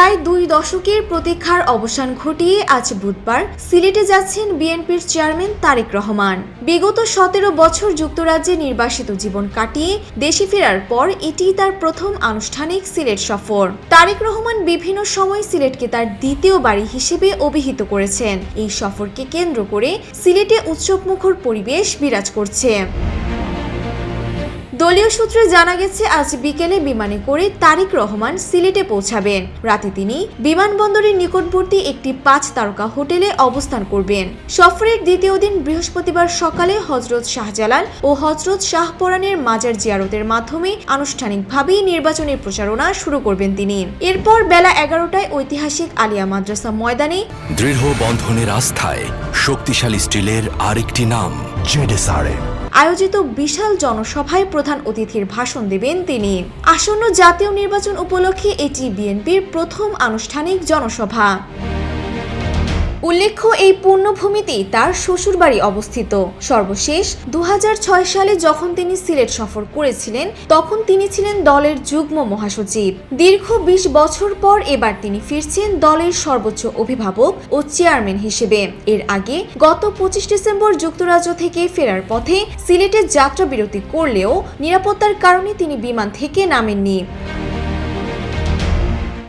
প্রায় দুই দশকের প্রতীক্ষার অবসান ঘটিয়ে আজ বুধবার সিলেটে যাচ্ছেন বিএনপির চেয়ারম্যান তারেক রহমান। বিগত সতেরো বছর যুক্তরাজ্যে নির্বাসিত জীবন কাটিয়ে দেশে ফেরার পর এটি তার প্রথম আনুষ্ঠানিক সিলেট সফর। তারেক রহমান বিভিন্ন সময় সিলেটকে তার দ্বিতীয় বাড়ি হিসেবে অভিহিত করেছেন। এই সফরকে কেন্দ্র করে সিলেটে উৎসবমুখর পরিবেশ বিরাজ করছে। দলীয় সূত্রে জানা গেছে, আজ বিকেলে বিমানে করে তারিক রহমান সিলেটে পৌঁছাবেন। রাতে তিনি বিমানবন্দরের নিকটবর্তী একটি পাঁচ তারকা হোটেলে অবস্থান করবেন। সফরের দ্বিতীয় দিন বৃহস্পতিবার সকালে হজরত শাহজালাল ও হজরত শাহপরানের মাজার জিয়ারতের মাধ্যমে আনুষ্ঠানিকভাবেই নির্বাচনের প্রচারণা শুরু করবেন তিনি। এরপর বেলা এগারোটায় ঐতিহাসিক আলিয়া মাদ্রাসা ময়দানে দৃঢ় বন্ধনের আস্থায় শক্তিশালী স্টিলের আরেকটি নাম, জেডেসআরএম। আয়োজিত বিশাল জনসভায় প্রধান অতিথির ভাষণ দেবেন তিনি। আসন্ন জাতীয় নির্বাচন উপলক্ষে এটি বিএনপির প্রথম আনুষ্ঠানিক জনসভা। উল্লেখ্য, এই পূর্ণভূমিতেই তার শ্বশুরবাড়ি অবস্থিত। সর্বশেষ দু হাজার ছয় সালে যখন তিনি সিলেট সফর করেছিলেন, তখন তিনি ছিলেন দলের যুগ্ম মহাসচিব। দীর্ঘ বিশ বছর পর এবার তিনি ফিরছেন দলের সর্বোচ্চ অভিভাবক ও চেয়ারম্যান হিসেবে। এর আগে গত পঁচিশ ডিসেম্বর যুক্তরাজ্য থেকে ফেরার পথে সিলেটের যাত্রা বিরতি করলেও নিরাপত্তার কারণে তিনি বিমান থেকে নামেননি।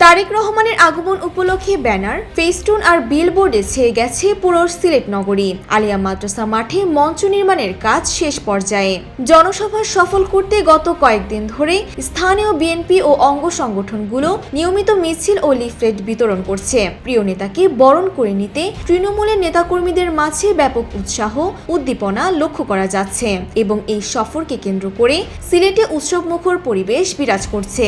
তারেক রহমানের আগমন উপলক্ষে ব্যানার, ফেস্টুন আর বিলবোর্ডে ছেয়ে গেছে পুরো সিলেট নগরী। আলিয়া মাদ্রাসা মাঠে মঞ্চ নির্মাণের কাজ শেষ পর্যায়ে। জনসভা সফল করতে গত কয়েকদিন ধরে স্থানীয় বিএনপি ও অঙ্গ সংগঠনগুলো নিয়মিত মিছিল ও লিফলেট বিতরণ করছে। প্রিয় নেতাকে বরণ করে নিতে তৃণমূলের নেতাকর্মীদের মাঝে ব্যাপক উৎসাহ, উদ্দীপনা লক্ষ্য করা যাচ্ছে এবং এই সফরকে কেন্দ্র করে সিলেটে উৎসবমুখর পরিবেশ বিরাজ করছে।